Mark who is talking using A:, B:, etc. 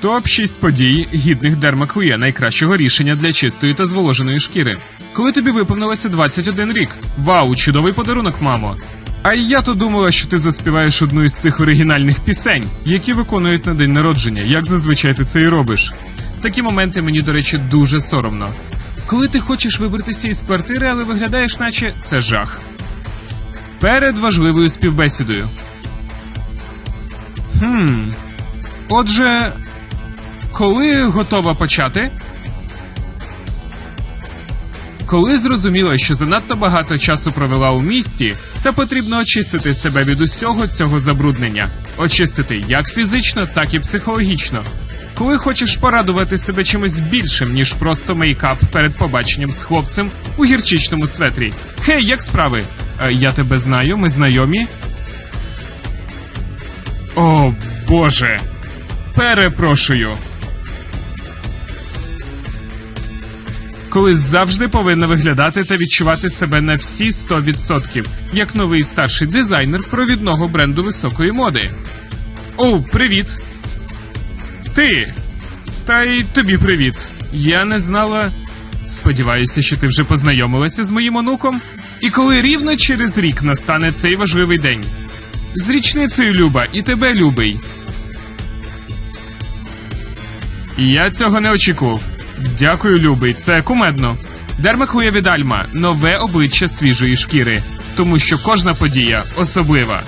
A: Топ 6 подій гідних Дермакує найкращого рішення для чистої та зволоженої шкіри. Коли тобі виповнилося 21 рік. Вау, чудовий подарунок, мамо. А я то думала, що ти заспіваєш одну із цих оригінальних пісень, які виконують на день народження, як зазвичай ти це і робиш. В такі моменти мені, до речі, дуже соромно. Коли ти хочеш вибратися із квартири, але виглядаєш, наче це жах. Перед важливою співбесідою. Хм. Отже, коли готова почати? Коли зрозуміла, що занадто багато часу провела у місті, та потрібно очистити себе від усього цього забруднення, очистити як фізично, так і психологічно. Коли хочеш порадувати себе чимось більшим, ніж просто мейкап перед побаченням з хлопцем у гірчичному светрі. Хей, як справи? Е, я тебе знаю, ми знайомі. О, Боже. Перепрошую. Коли завжди повинна виглядати та відчувати себе на всі 100%, як новий старший дизайнер провідного бренду високої моди. О, привіт. Ти. Та й тобі привіт. Я не знала. Сподіваюся, що ти вже познайомилася з моїм онуком. І коли рівно через рік настане цей важливий день. З річницею Люба і тебе любий. Я цього не очікував. Дякую, любий, це кумедно. Дермакує від нове обличчя свіжої шкіри, тому що кожна подія особлива.